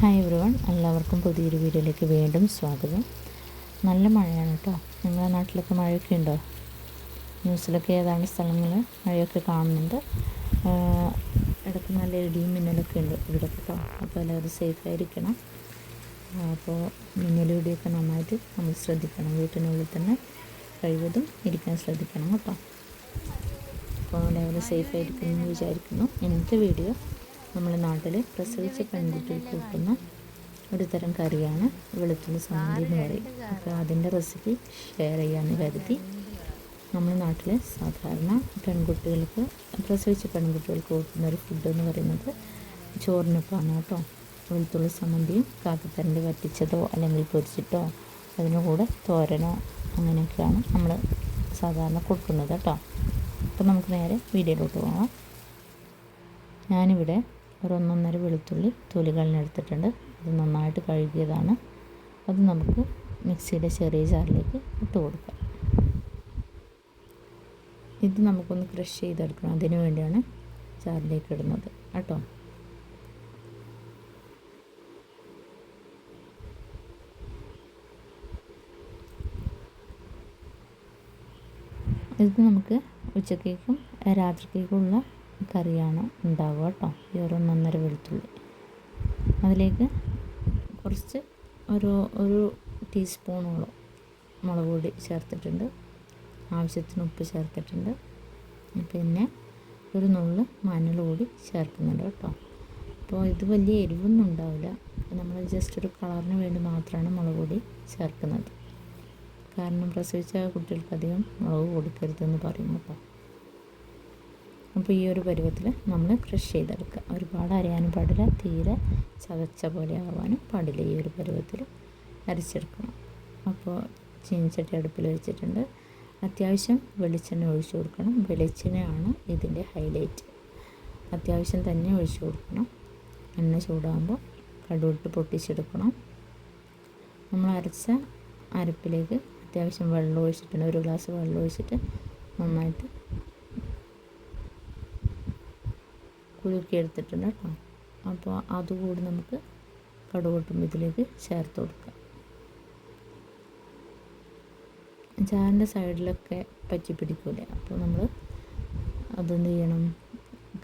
Hi everyone എല്ലാവർക്കും പുതിയൊരു വീഡിയോയിലേക്ക് വീണ്ടും സ്വാഗതം. നല്ല മഴയാണ് കേട്ടോ. നിങ്ങളുടെ നാട്ടിലൊക്കെ മഴയൊക്കെ ഉണ്ടോ? ന്യൂസിലൊക്കെ ഏതാണ് സ്ഥലങ്ങൾ മഴയൊക്കെ കാണുന്നുണ്ട്. ഇടയ്ക്ക് നല്ല ഇടിയും മിന്നലൊക്കെ ഉണ്ട് ഇവിടെ കേട്ടോ. അപ്പോൾ എല്ലാവരും സേഫായിരിക്കണം അപ്പോൾ മിന്നലും ഇടിയൊക്കെ നന്നായിട്ട് നമ്മൾ ശ്രദ്ധിക്കണം. വീട്ടിനുള്ളിൽ തന്നെ കഴിവതും ഇരിക്കാൻ ശ്രദ്ധിക്കണം കേട്ടോ. അപ്പോൾ എല്ലാവരും സേഫായിരിക്കുന്നു എന്ന് വിചാരിക്കുന്നു. ഇന്നത്തെ വീഡിയോ നമ്മുടെ നാട്ടിൽ പ്രസവിച്ച പെൺകുട്ടികൾക്ക് വെക്കുന്ന ഒരു തരം കറിയാണ് വെളുത്തുള്ളി സമ്മതി എന്ന് പറയും. അപ്പോൾ അതിന്റെ റെസിപ്പി ഷെയർ ചെയ്യാമെന്ന് കരുതി. നമ്മുടെ നാട്ടിൽ സാധാരണ പെൺകുട്ടികൾക്ക് പ്രസവിച്ച പെൺകുട്ടികൾക്ക് കൊടുക്കുന്ന ഒരു ഫുഡ് എന്ന് പറയുന്നത് ചോറിനൊപ്പമാണ് കേട്ടോ. വെളുത്തുള്ളി സമ്മന്തിയും കാക്കത്തരണ്ടി വറ്റിച്ചതോ അല്ലെങ്കിൽ പൊരിച്ചിട്ടോ അതിന്റെ കൂടെ തോരനോ അങ്ങനെയൊക്കെയാണ് നമ്മൾ സാധാരണ കൊടുക്കുന്നത് കേട്ടോ. അപ്പോൾ നമുക്ക് നേരെ വീഡിയോയിലോട്ട് പോകാം. ഞാനിവിടെ ഒരു ഒന്നൊന്നര വെളുത്തുള്ളി തൊലികളിനെടുത്തിട്ടുണ്ട് അത് നന്നായിട്ട് കഴുകിയതാണ്. അത് നമുക്ക് മിക്സിയുടെ ചെറിയ ജാറിലേക്ക് ഇട്ട് കൊടുക്കാം. ഇത് നമുക്കൊന്ന് ക്രഷ് ചെയ്തെടുക്കണം. അതിനു വേണ്ടിയാണ് ജാറിലേക്ക് ഇടുന്നത് കേട്ടോ. ഇത് നമുക്ക് ഉച്ചക്കേക്കും രാത്രിക്കേക്കുള്ള കറിയാണ് ഉണ്ടാവുക കേട്ടോ. ഈ ഒരു ഒന്നൊന്നര വെളുത്തുള്ളി. അതിലേക്ക് കുറച്ച് ഒരു ഒരു ടീസ്പൂണോളം മുളക് പൊടി ചേർത്തിട്ടുണ്ട്. ആവശ്യത്തിന് ഉപ്പ് ചേർത്തിട്ടുണ്ട്. പിന്നെ ഒരു നുള്ള് മഞ്ഞൾ കൂടി ചേർക്കുന്നുണ്ട് കേട്ടോ. അപ്പോൾ ഇത് വലിയ എരിവൊന്നും ഉണ്ടാവില്ല. നമ്മൾ ജസ്റ്റ് ഒരു കളറിന് വേണ്ടി മാത്രമാണ് മുളക് പൊടി ചേർക്കുന്നത്. കാരണം പ്രസവിച്ച കുട്ടികൾക്ക് അധികം മുളക് കൊടുക്കരുതെന്ന് പറയും കേട്ടോ. അപ്പോൾ ഈ ഒരു പരുവത്തിൽ നമ്മൾ ക്രഷ് ചെയ്തെടുക്കുക. ഒരുപാട് അരയാനും പാടില്ല തീരെ ചതച്ച പോലെ ആവാനും പാടില്ല ഈ ഒരു പരുവത്തിൽ അരച്ചെടുക്കണം. അപ്പോൾ ചീനിച്ചട്ടി അടുപ്പിൽ വെച്ചിട്ടുണ്ട്. അത്യാവശ്യം വെളിച്ചെണ്ണ ഒഴിച്ചു കൊടുക്കണം. വെളിച്ചെണ്ണയാണ് ഇതിന്റെ ഹൈലൈറ്റ്. അത്യാവശ്യം തന്നെ ഒഴിച്ചു കൊടുക്കണം. എണ്ണ ചൂടാകുമ്പോൾ കടുവിട്ട് പൊട്ടിച്ചെടുക്കണം. നമ്മൾ അരച്ച അരപ്പിലേക്ക് അത്യാവശ്യം വെള്ളം ഒഴിച്ചിട്ടുണ്ട്. ഒരു ഗ്ലാസ് വെള്ളം ഒഴിച്ചിട്ട് നന്നായിട്ട് കുലുക്കി എടുത്തിട്ടുണ്ട് കേട്ടോ. അപ്പോൾ അതുകൂടി നമുക്ക് കടുകൊട്ടും ഇതിലേക്ക് ചേർത്ത് കൊടുക്കാം. ചാറിന്റെ സൈഡിലൊക്കെ പറ്റി പിടിക്കൂലേ? അപ്പോൾ നമ്മൾ അതെന്ത് ചെയ്യണം.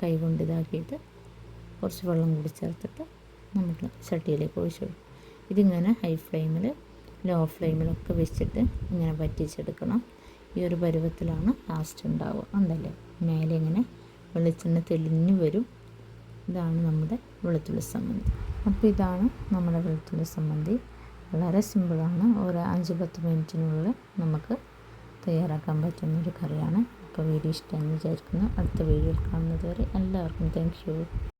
കൈ കൊണ്ട് ഇതാക്കിയിട്ട് കുറച്ച് വെള്ളം കൂടി ചേർത്തിട്ട് നമുക്ക് ചട്ടിയിലേക്ക് ഒഴിച്ചു കൊടുക്കും. ഇതിങ്ങനെ ഹൈ ഫ്ലെയിമിൽ ലോ ഫ്ലെയിമിലൊക്കെ വെച്ചിട്ട് ഇങ്ങനെ പറ്റിച്ചെടുക്കണം ഈ ഒരു പരുവത്തിലാണ് ലാസ്റ്റ് ഉണ്ടാവുക. ഉണ്ടല്ലേ മേലെ ഇങ്ങനെ വെളിച്ചെണ്ണ തെളിഞ്ഞു വരും. ഇതാണ് നമ്മുടെ വെളുത്തുള്ളി സംബന്ധി. അപ്പോൾ ഇതാണ് നമ്മുടെ വെളുത്തുള്ളി സംബന്ധി. വളരെ സിമ്പിളാണ്. ഒരു അഞ്ച് പത്ത് മിനിറ്റിനുള്ളിൽ നമുക്ക് തയ്യാറാക്കാൻ പറ്റുന്ന ഒരു കറിയാണ്. അപ്പോൾ വീഡിയോ ഇഷ്ടമെന്ന് വിചാരിക്കുന്നു. അടുത്ത വീഡിയോയിൽ കാണുന്നത് വരെ എല്ലാവർക്കും താങ്ക്